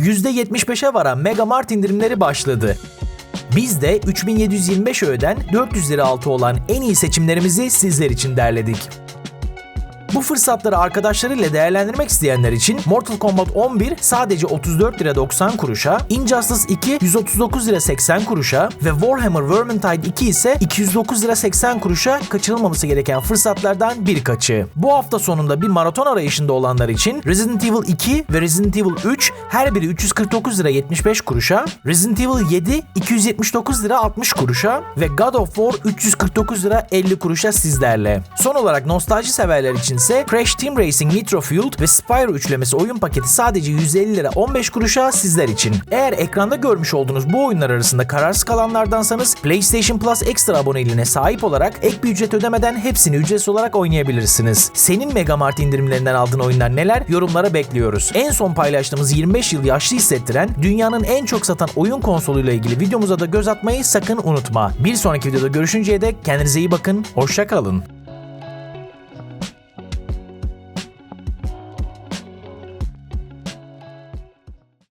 %75'e varan Mega Mart indirimleri başladı. Biz de 3725 öğeden 400 lira altı olan en iyi seçimlerimizi sizler için derledik. Bu fırsatları arkadaşlarıyla değerlendirmek isteyenler için Mortal Kombat 11 sadece 34 lira 90 kuruşa, Injustice 2 139 lira 80 kuruşa ve Warhammer Vermintide 2 ise 209 lira 80 kuruşa kaçırılmaması gereken fırsatlardan birkaçı. Bu hafta sonunda bir maraton arayışında olanlar için Resident Evil 2 ve Resident Evil 3 her biri 349 lira 75 kuruşa, Resident Evil 7 279 lira 60 kuruşa ve God of War 349 lira 50 kuruşa sizlerle. Son olarak nostalji severler için ise Crash Team Racing Nitro Fueled ve Spyro üçlemesi oyun paketi sadece 150 lira 15 kuruşa sizler için. Eğer ekranda görmüş olduğunuz bu oyunlar arasında kararsız kalanlardansanız PlayStation Plus Extra aboneliğine sahip olarak ek bir ücret ödemeden hepsini ücretsiz olarak oynayabilirsiniz. Senin Megamart indirimlerinden aldığın oyunlar neler? Yorumlara bekliyoruz. En son paylaştığımız 25 yıl yaşlı hissettiren dünyanın en çok satan oyun konsoluyla ilgili videomuza da göz atmayı sakın unutma. Bir sonraki videoda görüşünceye dek kendinize iyi bakın, hoşça kalın.